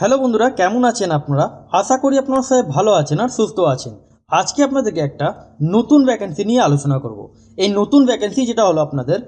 Hello বন্ধুরা, কেমন আছেন আপনারা? আশা করি আপনারা সবাই ভালো আছেন আর সুস্থ আছেন। আজকে আপনাদেরকে একটা নতুন ভ্যাকেন্সি নিয়ে আলোচনা করব। এই নতুন ভ্যাকেন্সি যেটা হলো আপনাদের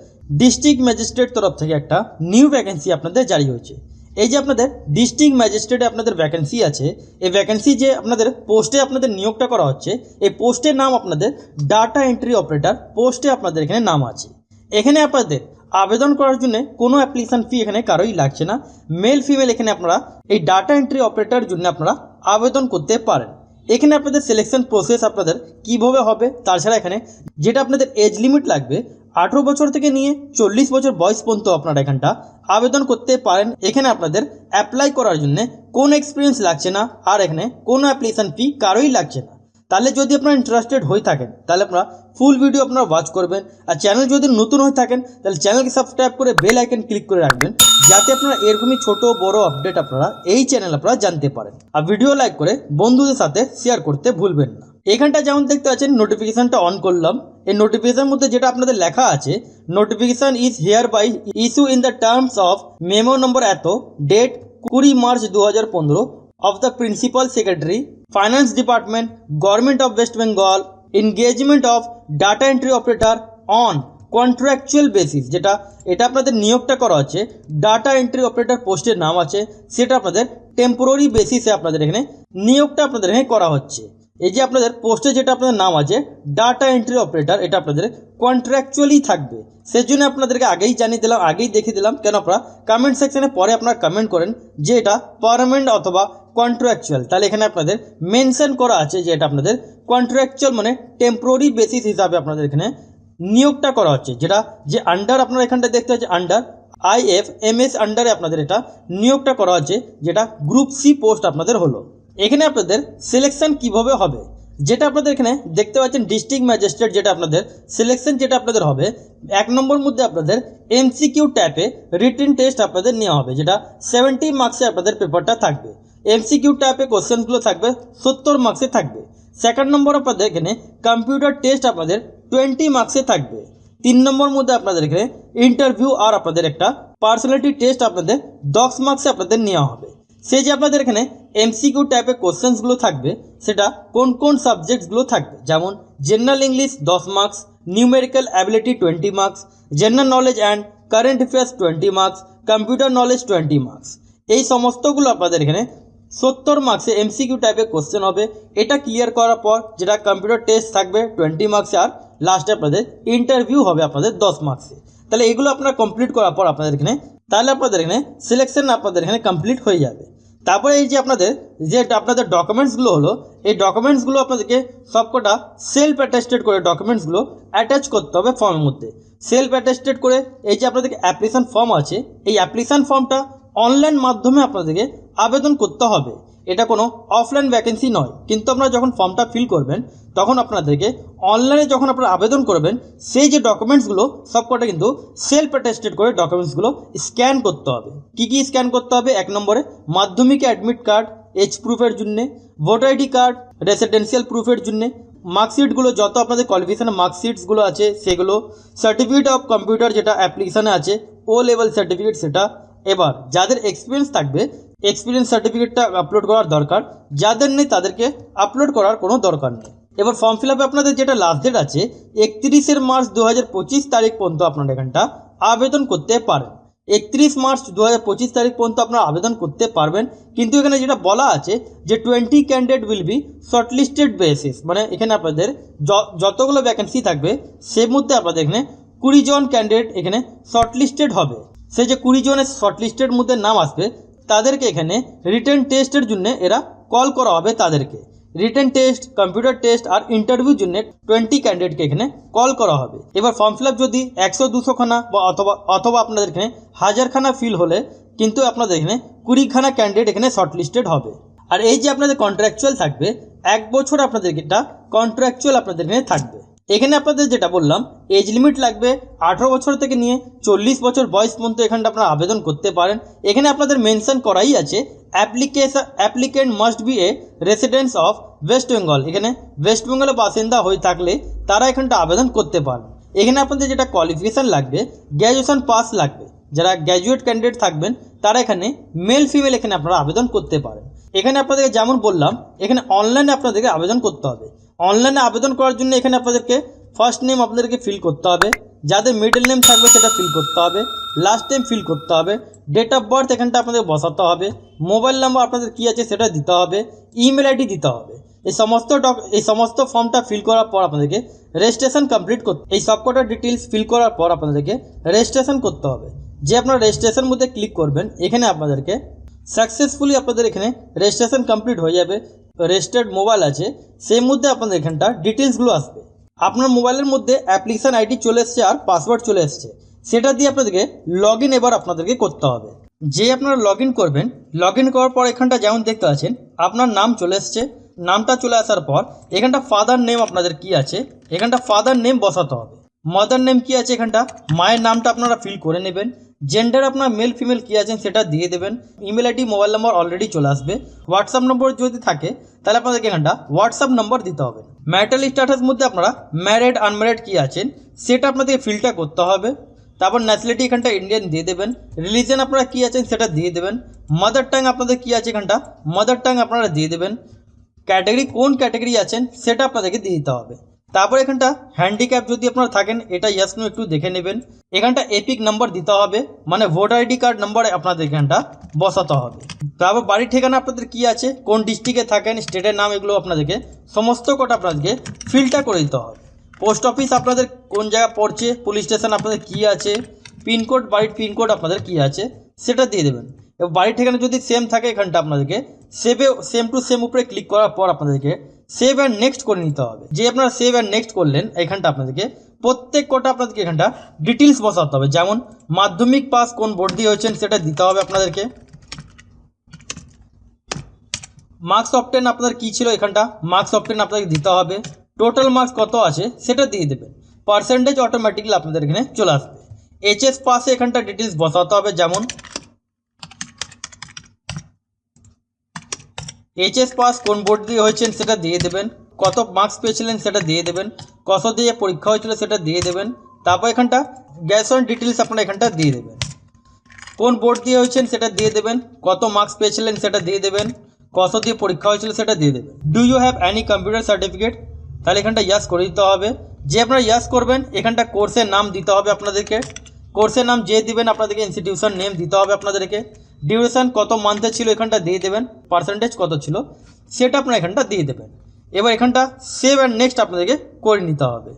ডিস্ট্রিক্ট ম্যাজিস্ট্রেট তরফ থেকে একটা নিউ ভ্যাকেন্সি আপনাদের জারি হয়েছে। এই যে আপনাদের ডিস্ট্রিক্ট ম্যাজিস্ট্রেটে আপনাদের ভ্যাকেন্সি আছে, এই ভ্যাকেন্সি যে আপনাদের পোস্টে আপনাদের নিয়োগটা করা হচ্ছে, এই পোস্টের নাম আপনাদের ডাটা এন্ট্রি অপারেটর পোস্টে আপনাদের এখানে নাম আছে। এখানে আপনাদের আবেদন করার জন্য কোনো অ্যাপ্লিকেশন ফি এখানে কারোই লাগছে না। মেল ফিমেল এখানে আপনারা এই ডাটা এন্ট্রি অপারেটর জন্য আপনারা আবেদন করতে পারেন। এখানে আপনাদের সিলেকশন প্রসেস আপনাদের কীভাবে হবে, তাছাড়া এখানে যেটা আপনাদের এজ লিমিট লাগবে, আঠেরো বছর থেকে নিয়ে চল্লিশ বছর বয়স পর্যন্ত আপনারা এখানটা আবেদন করতে পারেন। এখানে আপনাদের অ্যাপ্লাই করার জন্য কোনো এক্সপিরিয়েন্স লাগছে না আর এখানে কোনো অ্যাপ্লিকেশন ফি কারোই লাগছে না। তাহলে যদি আপনারা ইন্টারেস্টেড হয়ে থাকেন, তাহলে আপনারা ফুল ভিডিও আপনারা ওয়াচ করবেন। আর চ্যানেল যদি নতুন হয়ে থাকেন তাহলে চ্যানেলকে সাবস্ক্রাইব করে বেল আইকন ক্লিক করে রাখবেন যাতে আপনারা এরকমই ছোট বড় আপডেট আপনারা এই চ্যানেল আপনারা জানতে পারেন। আর ভিডিও লাইক করে বন্ধুদের সাথে শেয়ার করতে ভুলবেন না। এখানটা যেমন দেখতে পাচ্ছেন নোটিফিকেশনটা অন করলাম। এই নোটিফিকেশনের মধ্যে যেটা আপনাদের লেখা আছে notification is here by issue in the terms of memo number এত ডেট কুড়ি মার্চ দু হাজার পনেরো of the Principal Secretary, Finance Department, Government of West Bengal, engagement of data entry operator on contractual basis যেটা, এটা আপনাদের নিয়োগটা করা হচ্ছে ডাটা এন্ট্রি অপারেটর পোস্টের নাম আছে, সেটা আপনাদের টেম্পোরারি বেসিসে আপনাদের এখানে নিয়োগটা আপনাদের এখানে করা হচ্ছে। এই যে আপনাদের পোস্টে যেটা আপনাদের নাম আছে ডাটা এন্ট্রি অপারেটর এটা আপনাদের কন্ট্রাকচুয়ালি থাকবে। সেজন্য আপনাদেরকে আগেই জানিয়ে দিলাম, আগেই দেখিয়ে দিলাম। কেন আপনারা কমেন্ট সেকশনে পরে আপনারা কমেন্ট করেন যে এটা পারমানেন্ট অথবা কন্ট্রাকচুয়াল তাহলে এখানে আপনাদের মেনশন করা আছে যে এটা আপনাদের কন্ট্রাকচুয়াল মানে টেম্পোরারি বেসিস হিসাবে আপনাদের এখানে নিয়োগটা করা হচ্ছে, যেটা যে আন্ডার আপনারা এখানটা দেখতে পাচ্ছেন under I F M S আন্ডারে আপনাদের এটা নিয়োগটা করা হচ্ছে, যেটা গ্রুপ সি পোস্ট আপনাদের হলো। এখানে আপনাদের সিলেকশন কীভাবে হবে? যেটা আপনাদের এখানে দেখতে পাচ্ছেন ডিস্ট্রিক্ট ম্যাজিস্ট্রেট যেটা আপনাদের সিলেকশন যেটা আপনাদের হবে, এক নম্বর মধ্যে আপনাদের এমসিকিউ ট্যাপে রিটেন টেস্ট আপনাদের নেওয়া হবে, যেটা সেভেন্টি মার্কসে আপনাদের পেপারটা থাকবে। এমসিকিউ ট্যাপে কোশ্চেনগুলো থাকবে, সত্তর মার্কসে থাকবে। সেকেন্ড নম্বর আপনাদের এখানে কম্পিউটার টেস্ট আপনাদের টোয়েন্টি মার্কসে থাকবে। তিন নম্বর মধ্যে আপনাদের এখানে ইন্টারভিউ আর আপনাদের একটা পার্সোনালিটি টেস্ট আপনাদের দশ মার্কসে আপনাদের নেওয়া হবে। সেই যে আপনাদের এখানে এমসিকিউ টাইপের কোশ্চেন্সগুলো থাকবে, সেটা কোন কোন সাবজেক্টসগুলো থাকবে? যেমন জেনারেল ইংলিশ দশ marks numerical ability twenty marks general knowledge and current affairs twenty marks computer knowledge twenty marks এই সমস্তগুলো আপনাদের এখানে সত্তর মার্কসে এমসিকিউ টাইপের কোশ্চেন হবে। এটা ক্লিয়ার করার পর যেটা কম্পিউটার টেস্ট থাকবে টোয়েন্টি মার্কসে আর লাস্টে আপনাদের ইন্টারভিউ হবে আপনাদের দশ মার্কসে তাহলে এগুলো আপনারা কমপ্লিট করার পর আপনাদের এখানে তাহলে আপনাদের এখানে সিলেকশন আপনাদের এখানে কমপ্লিট হয়ে যাবে। তারপরে এই যে আপনাদের যে আপনাদের ডকুমেন্টসগুলো হলো, এই ডকুমেন্টসগুলো আপনাদেরকে সবকটা সেলফ অ্যাটাস্টেড করে ডকুমেন্টসগুলো অ্যাটাচ করতে হবে ফর্মের মধ্যে। সেলফ অ্যাটাস্টেড করে এই যে আপনাদেরকে অ্যাপ্লিকেশান ফর্ম আছে, এই অ্যাপ্লিকেশান ফর্মটা অনলাইন মাধ্যমে আপনাদেরকে আবেদন করতে হবে। এটা কোনো অফলাইন ভ্যাকেন্সি নয়। কিন্তু আপনারা যখন ফর্মটা ফিল করবেন, তখন আপনাদেরকে অনলাইনে যখন আপনারা আবেদন করবেন, সেই যে ডকুমেন্টসগুলো সবকটা কিন্তু সেলফ অ্যাটেস্টেড করে ডকুমেন্টসগুলো স্ক্যান করতে হবে। কী কী স্ক্যান করতে হবে? এক নম্বরে, মাধ্যমিক অ্যাডমিট কার্ড এজ প্রুফের জন্যে ভোটার আইডি কার্ড রেসিডেন্সিয়াল প্রুফের জন্যে মার্কশিটগুলো যত আপনাদের কোয়ালিফিকেশানের মার্কশিটসগুলো আছে, সেগুলো সার্টিফিকেট অফ কম্পিউটার যেটা অ্যাপ্লিকেশানে আছে ও লেভেল সার্টিফিকেট সেটা, এবার, যাদের এক্সপিরিয়েন্স থাকবে এক্সপিরিয়েন্স সার্টিফিকেটটা আপলোড করার দরকার। যাদের নেই, তাদেরকে আপলোড করার কোনো দরকার নেই। এবার ফর্ম ফিল আপে আপনাদের যেটা লাস্ট ডেট আছে, একত্রিশের মার্চ দু হাজার পঁচিশ তারিখ পর্যন্ত আপনারা এখানটা আবেদন করতে পারেন। একত্রিশ মার্চ দু হাজার পঁচিশ তারিখ পর্যন্ত আপনারা আবেদন করতে পারবেন। কিন্তু এখানে যেটা বলা আছে যে twenty candidate will be shortlisted basis মানে এখানে আপনাদের যতগুলো ভ্যাকেন্সি থাকবে সে মধ্যে আপনাদের এখানে কুড়ি জন ক্যান্ডিডেট এখানে শর্টলিস্টেড হবে। সেই যে কুড়ি জনের শর্টলিস্টের মধ্যে নাম আসবে তাদেরকে এখানে রিটার্ন টেস্টের জন্য এরা কল করা হবে তাদেরকে। রিটার্ন টেস্ট কম্পিউটার টেস্ট আর ইন্টারভিউর জন্য টোয়েন্টি ক্যান্ডিডেটকে এখানে কল করা হবে। এবার ফর্ম ফিল যদি একশো দুশোখানা বা অথবা অথবা আপনাদের এখানে হাজারখানা ফিল হলে কিন্তু আপনাদের এখানে কুড়িখানা ক্যান্ডিডেট এখানে শর্টলিস্টেড হবে। আর এই যে আপনাদের কন্ট্রাকচুয়াল থাকবে, এক বছর আপনাদের এটা কন্ট্রাকচুয়াল আপনাদের এখানে থাকবে। এখানে আপনাদের যেটা বললাম এজ লিমিট লাগবে আঠেরো বছর থেকে নিয়ে চল্লিশ বছর বয়স পর্যন্ত এখানটা আপনারা আবেদন করতে পারেন। এখানে আপনাদের মেনশন করাই আছে application applicant must be a residence of West Bengal এখানে ওয়েস্ট বেঙ্গলের বাসিন্দা হয়ে থাকলে তারা এখানটা আবেদন করতে পারেন এখানে আপনাদের যেটা কোয়ালিফিকেশান লাগবে গ্র্যাজুয়েশন পাস লাগবে। যারা গ্র্যাজুয়েট ক্যান্ডিডেট থাকবেন, তারা এখানে মেল ফিমেল এখানে আপনারা আবেদন করতে পারেন। এখানে আপনাদেরকে যেমন বললাম, এখানে অনলাইনে আপনাদেরকে আবেদন করতে হবে। অনলাইনে আবেদন করার জন্য এখানে আপনাদেরকে ফার্স্ট নেম আপনাদেরকে ফিল করতে হবে। যাদের মিডল নেম থাকবে সেটা ফিল করতে হবে। লাস্ট নেম ফিল করতে হবে। ডেট অফ বার্থ এখানটা আপনাদের বসাতে হবে। মোবাইল নাম্বার আপনাদের কী আছে সেটা দিতে হবে। ইমেল আইডি দিতে হবে। এই সমস্ত ডক এই সমস্ত ফর্মটা ফিল করার পর আপনাদেরকে রেজিস্ট্রেশন কমপ্লিট করতে, এই সবকটা ডিটেলস ফিল করার পর আপনাদেরকে রেজিস্ট্রেশন করতে হবে। যে আপনারা রেজিস্ট্রেশন মধ্যে ক্লিক করবেন, এখানে আপনাদেরকে সাকসেসফুলি আপনাদের এখানে রেজিস্ট্রেশন কমপ্লিট হয়ে যাবে। রেজিস্টার্ড মোবাইল আছে, সেই মধ্যে আপনাদের এখানটা ডিটেলসগুলো আসবে। আপনার মোবাইলের মধ্যে অ্যাপ্লিকেশান আইডি চলে এসছে আর পাসওয়ার্ড চলে এসছে। সেটা দিয়ে আপনাদেরকে লগ ইন এবার আপনাদেরকে করতে হবে। যে আপনারা লগ ইন করবেন লগ ইন করার পর এখানটা যেমন দেখতে পাচ্ছেন, আপনার নাম চলে এসছে। নামটা চলে আসার পর এখানটা ফাদার নেম আপনাদের কি আছে, এখানটা ফাদার নেম বসাতে হবে। মাদার নেম কি আছে এখানটা, মায়ের নামটা আপনারা ফিল করে নেবেন। জেন্ডার আপনার মেল ফিমেল কী আছেন সেটা দিয়ে দেবেন। Email ID mobile number already চলে আসবে। হোয়াটসঅ্যাপ নম্বর যদি থাকে, তাহলে আপনাদেরকে এখানটা হোয়াটসঅ্যাপ নম্বর দিতে হবে। ম্যারিটাল স্ট্যাটাস মধ্যে আপনারা ম্যারিড আনম্যারিড কী আছেন, সেটা আপনাদেরকে ফিলটা করতে হবে। তারপর ন্যাশনালিটি এখানটা ইন্ডিয়ান দিয়ে দেবেন। রিলিজন আপনারা কী আছেন সেটা দিয়ে দেবেন। মাদার টাং আপনাদের কী আছে এখানটা মাদার টাং আপনারা দিয়ে দেবেন। ক্যাটাগরি কোন ক্যাটাগরি আছেন, সেটা আপনাদেরকে দিয়ে দিতে হবে। তারপর এখানটা হ্যান্ডিক্যাপ যদি আপনারা থাকেন, এটা ইয়াস নো একটু দেখে নেবেন। এখানটা এপিক নাম্বার দিতে হবে মানে ভোটার আইডি কার্ড নাম্বার আপনাদের এখানটা বসাতে হবে। তারপর বাড়ির ঠিকানা আপনাদের কি আছে, কোন ডিস্ট্রিক্টে থাকেন স্টেটের নাম এগুলো আপনাদেরকে সমস্ত কটা আপনাদেরকে ফিল্টার করে দিতে হবে। পোস্ট অফিস আপনাদের কোন জায়গা পড়ছে পুলিশ স্টেশন আপনাদের কি আছে পিনকোড বাড়ির পিনকোড আপনাদের কি আছে, সেটা দিয়ে দেবেন। এবার বাড়ির ঠিকানা যদি সেম থাকে এখানটা আপনাদেরকে সেভে সেম টু সেম উপরে ক্লিক করার পর আপনাদেরকে সেভ অ্যান্ড নেক্সট করে নিতে হবে। যে আপনারা সেভ অ্যান্ড নেক্সট করলেন এখানটা আপনাদেরকে প্রত্যেক কটা আপনাদেরকে এখানটা ডিটেলস বসাতে হবে। যেমন, মাধ্যমিক পাস কোন বোর্ড দিয়ে হয়েছেন সেটা দিতে হবে আপনাদেরকে। মার্কস অফ টেন আপনাদের কী ছিল এখানটা মার্কস অফ টেন আপনাদেরকে দিতে হবে। টোটাল মার্কস কত আছে সেটা দিয়ে দেবেন। পার্সেন্টেজ অটোমেটিকলি আপনাদের এখানে চলে আসবে। এইচএস পাসে এখানটা ডিটেলস বসাতে হবে। যেমন এইচএস পাস কোন বোর্ড দিয়ে হয়েছেন সেটা দিয়ে দেবেন, কত মার্কস পেয়েছিলেন সেটা দিয়ে দেবেন, কত দিয়ে পরীক্ষা হয়েছিল সেটা দিয়ে দেবেন, তারপর এখানটা গ্যাসন ডিটেলস আপনারা এখানটা দিয়ে দেবেন। কোন বোর্ড দিয়ে হয়েছেন সেটা দিয়ে দেবেন, কত মার্কস পেয়েছিলেন সেটা দিয়ে দেবেন, কত দিয়ে পরীক্ষা হয়েছিল সেটা দিয়ে দেবেন। Do you have any computer certificate তাহলে এখানটা ইয়াস করে দিতে হবে। যে আপনারা ইয়াস করবেন, এখানটা কোর্সের নাম দিতে হবে আপনাদেরকে। কোর্সের নাম যে দিবেন, আপনাদেরকে ইনস্টিটিউশন নেম দিতে হবে আপনাদেরকে। ডিউরেশন কত মান্থে ছিল এখানটা দিয়ে দেবেন? পার্সেন্টেজ কত ছিল? সেটা আপনারা এখানটা দিয়ে দেবেন। এবার এখানটা সেভ অ্যান্ড নেক্সট আপনাদেরকে করে নিতে হবে।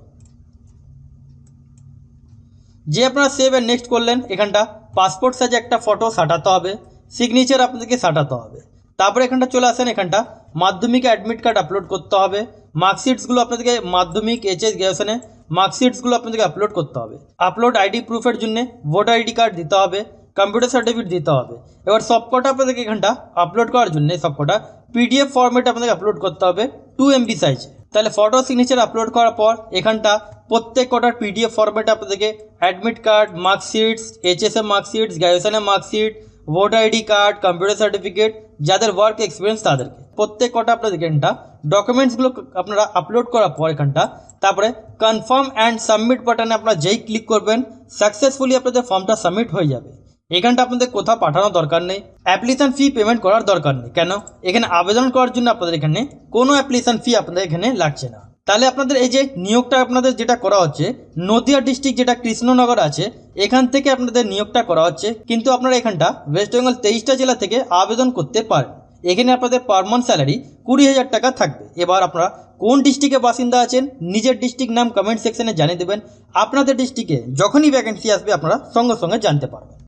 যে আপনারা সেভ অ্যান্ড নেক্সট করলেন, এখানটা পাসপোর্ট সাইজে একটা ফটো সাটাতে হবে সিগনেচার আপনাদেরকে সাটাতে হবে। তারপরে এখানটা চলে আসেন, এখানটা মাধ্যমিক অ্যাডমিট কার্ড আপলোড করতে হবে। মার্কশিটসগুলো আপনাদেরকে মাধ্যমিক এইচএস গ্র্যাজুয়েশনে মার্কশিটসগুলো আপনাদেরকে আপলোড করতে হবে। আপলোড আইডি প্রুফের জন্য ভোটার আইডি কার্ড দিতে হবে। কম্পিউটার সার্টিফিকেট দিতে হবে। এবার সবকটা আপনাদেরকে এখানটা আপলোড করার জন্য সবকটা পিডিএফ ফরম্যাটে আপনাদেরকে আপলোড করতে হবে টু এমবি সাইজ তাহলে ফটো সিগনেচার আপলোড করার পর এখানটা প্রত্যেক কটার পিডিএফ ফরম্যাটে আপনাদেরকে admit card marksheets HSM marksheets গ্র্যাজুয়েশনের marksheet voter ID card computer certificate যাদের ওয়ার্ক এক্সপিরিয়েন্স তাদেরকে। প্রত্যেক কটা আপনাদের এখানটা ডকুমেন্টসগুলো আপনারা আপলোড করার পর এখানটা তারপরে কনফার্ম অ্যান্ড সাবমিট বাটনে আপনারা যেই ক্লিক করবেন সাকসেসফুলি আপনাদের ফর্মটা সাবমিট হয়ে যাবে। এখানটা আপনাদের কোথাও পাঠানোর দরকার নেই। অ্যাপ্লিকেশন ফি পেমেন্ট করার দরকার নেই। কেন? এখানে আবেদন করার জন্য আপনাদের এখানে কোনো অ্যাপ্লিকেশন ফি আপনাদের এখানে লাগছে না। তাহলে আপনাদের এই যে নিয়োগটা আপনাদের যেটা করা হচ্ছে, নদিয়া ডিস্ট্রিক্ট যেটা কৃষ্ণনগর আছে, এখান থেকে আপনাদের নিয়োগটা করা হচ্ছে। কিন্তু আপনারা এখানটা ওয়েস্ট বেঙ্গল তেইশটা জেলা থেকে আবেদন করতে পারেন। এখানে আপনাদের পার মান্থ স্যালারি কুড়ি হাজার টাকা থাকবে। এবার আপনারা কোন ডিস্ট্রিক্টে বাসিন্দা আছেন, নিজের ডিস্ট্রিক্ট নাম কমেন্ট সেকশনে জানিয়ে দেবেন। আপনাদের ডিস্ট্রিক্টে যখনই ভ্যাকেন্সি আসবে, আপনারা সঙ্গে সঙ্গে জানতে পারবেন।